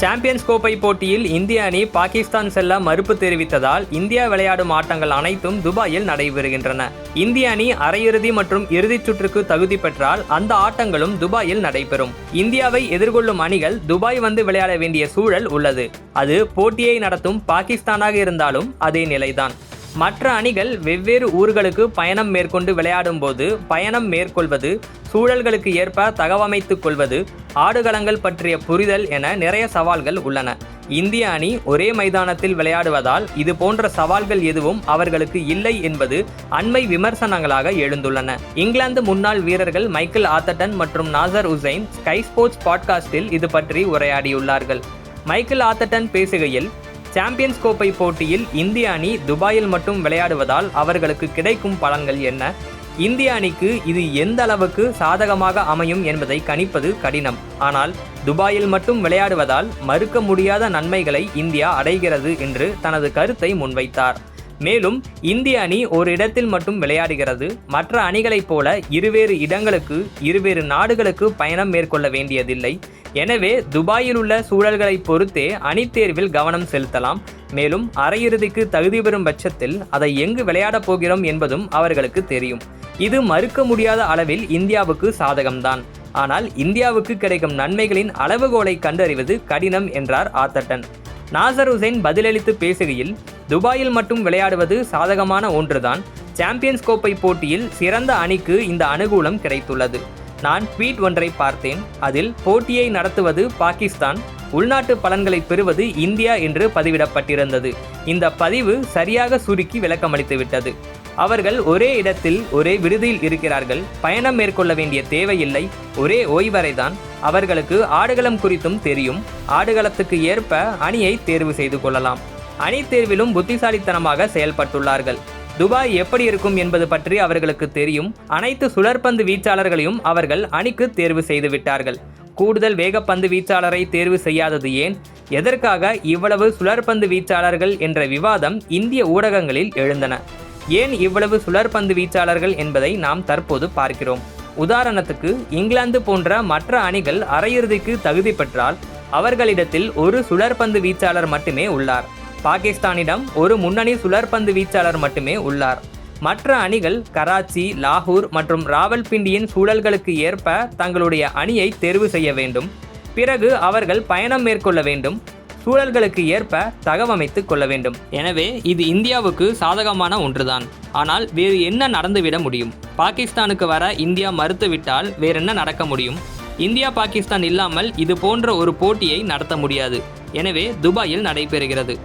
Champions கோப்பை போட்டியில் இந்திய அணி பாகிஸ்தான் செல்ல மறுப்பு தெரிவித்ததால் இந்தியா விளையாடும் ஆட்டங்கள் அனைத்தும் துபாயில் நடைபெறுகின்றன. இந்திய அணி அரையிறுதி மற்றும் இறுதிச் சுற்றுக்கு தகுதி பெற்றால் அந்த ஆட்டங்களும் துபாயில் நடைபெறும். இந்தியாவை எதிர்கொள்ளும் அணிகள் துபாய் வந்து விளையாட வேண்டிய சூழல் உள்ளது. அது போட்டியை நடத்தும் பாகிஸ்தானாக இருந்தாலும் அதே நிலைதான். மற்ற அணிகள் வெவ்வேறு ஊர்களுக்கு பயணம் மேற்கொண்டு விளையாடும் போது பயணம் மேற்கொள்வது சூழல்களுக்கு ஏற்ப தகவமைத்துக் கொள்வது ஆடுகளங்கள் பற்றிய புரிதல் என நிறைய சவால்கள் உள்ளன. இந்திய அணி ஒரே மைதானத்தில் விளையாடுவதால் இது போன்ற சவால்கள் எதுவும் அவர்களுக்கு இல்லை என்பது அண்மை விமர்சனங்களாக எழுந்துள்ளன. இங்கிலாந்து முன்னாள் வீரர்கள் மைக்கேல் ஆத்தட்டன் மற்றும் நாசர் உசைன் ஸ்கை ஸ்போர்ட்ஸ் பாட்காஸ்டில் இது பற்றி உரையாடியுள்ளார்கள். மைக்கேல் ஆத்தட்டன் பேசுகையில் சாம்பியன்ஸ் கோப்பை போட்டியில் இந்திய அணி துபாயில் மட்டும் விளையாடுவதால் அவர்களுக்கு கிடைக்கும் பலன்கள் என்ன? இந்திய அணிக்கு இது எந்த அளவுக்கு சாதகமாக அமையும் என்பதை கணிப்பது கடினம். ஆனால் துபாயில் மட்டும் விளையாடுவதால் மறுக்க முடியாத நன்மைகளை இந்தியா அடைகிறது என்று தனது கருத்தை முன்வைத்தார். மேலும் இந்திய அணி ஒரு இடத்தில் மட்டும் விளையாடுகிறது. மற்ற அணிகளைப் போல இருவேறு இடங்களுக்கு இருவேறு நாடுகளுக்கு பயணம் மேற்கொள்ள வேண்டியதில்லை. எனவே துபாயில் உள்ள சூழல்களை பொறுத்தே அணி தேர்வில் கவனம் செலுத்தலாம். மேலும் அரையிறுதிக்கு தகுதி பெறும் பட்சத்தில் அதை எங்கு விளையாடப் போகிறோம் என்பதும் அவர்களுக்கு தெரியும். இது மறுக்க முடியாத அளவில் இந்தியாவுக்கு சாதகம்தான். ஆனால் இந்தியாவுக்கு கிடைக்கும் நன்மைகளின் அளவுகோலை கண்டறிவது கடினம் என்றார் ஆத்தட்டன். நாசர் ஹுசைன் பதிலளித்து பேசுகையில் துபாயில் மட்டும் விளையாடுவது சாதகமான ஒன்றுதான். சாம்பியன்ஸ் கோப்பை போட்டியில் சிறந்த அணிக்கு இந்த அனுகூலம் கிடைத்துள்ளது. நான் ட்வீட் ஒன்றை பார்த்தேன். அதில் போட்டியை நடத்துவது பாகிஸ்தான் உள்நாட்டு பலன்களை பெறுவது இந்தியா என்று பதிவிடப்பட்டிருந்தது. இந்த பதிவு சரியாக சுருக்கி விளக்கமளித்துவிட்டது. அவர்கள் ஒரே இடத்தில் ஒரே விடுதியில் இருக்கிறார்கள். பயணம் மேற்கொள்ள வேண்டிய தேவையில்லை. ஒரே ஓய்வறைதான். அவர்களுக்கு ஆடுகளம் குறித்தும் தெரியும். ஆடுகளத்துக்கு ஏற்ப அணியை தேர்வு செய்து கொள்ளலாம். அணி தேர்விலும் புத்திசாலித்தனமாக செயல்பட்டுள்ளார்கள். துபாய் எப்படி இருக்கும் என்பது பற்றி அவர்களுக்கு தெரியும். அனைத்து சுழற்பந்து வீச்சாளர்களையும் அவர்கள் அணிக்கு தேர்வு செய்து விட்டார்கள். கூடுதல் வேகப்பந்து வீச்சாளரை தேர்வு செய்யாதது ஏன்? எதற்காக இவ்வளவு சுழற்பந்து வீச்சாளர்கள் என்ற விவாதம் இந்திய ஊடகங்களில் எழுந்தன? ஏன் இவ்வளவு சுழற்பந்து வீச்சாளர்கள் என்பதை நாம் தற்போது பார்க்கிறோம். உதாரணத்துக்கு இங்கிலாந்து போன்ற மற்ற அணிகள் அரையிறுதிக்கு தகுதி பெற்றால் அவர்களிடத்தில் ஒரு சுழற்பந்து வீச்சாளர் மட்டுமே உள்ளார். பாகிஸ்தானிடம் ஒரு முன்னணி சுழற்பந்து வீச்சாளர் மட்டுமே உள்ளார். மற்ற அணிகள் கராச்சி லாகூர் மற்றும் ராவல்பிண்டியின் சூழல்களுக்கு ஏற்ப தங்களுடைய அணியை தேர்வு செய்ய வேண்டும். பிறகு அவர்கள் பயணம் மேற்கொள்ள வேண்டும். சூழல்களுக்கு ஏற்ப தகவமைத்து கொள்ள வேண்டும். எனவே இது இந்தியாவுக்கு சாதகமான ஒன்றுதான். ஆனால் வேறு என்ன நடந்துவிட முடியும்? பாகிஸ்தானுக்கு வர இந்தியா மறுத்துவிட்டால் வேறென்ன நடக்க முடியும்? இந்தியா பாகிஸ்தான் இல்லாமல் இது போன்ற ஒரு போட்டியை நடத்த முடியாது. எனவே துபாயில் நடைபெறுகிறது.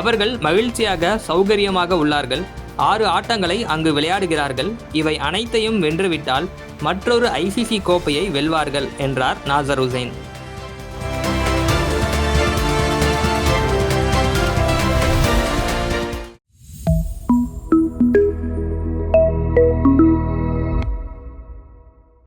அவர்கள் மகிழ்ச்சியாக சௌகரியமாக உள்ளார்கள். ஆறு ஆட்டங்களை அங்கு விளையாடுகிறார்கள். இவை அனைத்தையும் வென்றுவிட்டால் மற்றொரு ஐசிசி கோப்பையை வெல்வார்கள் என்றார் நாசர் ஹுசைன்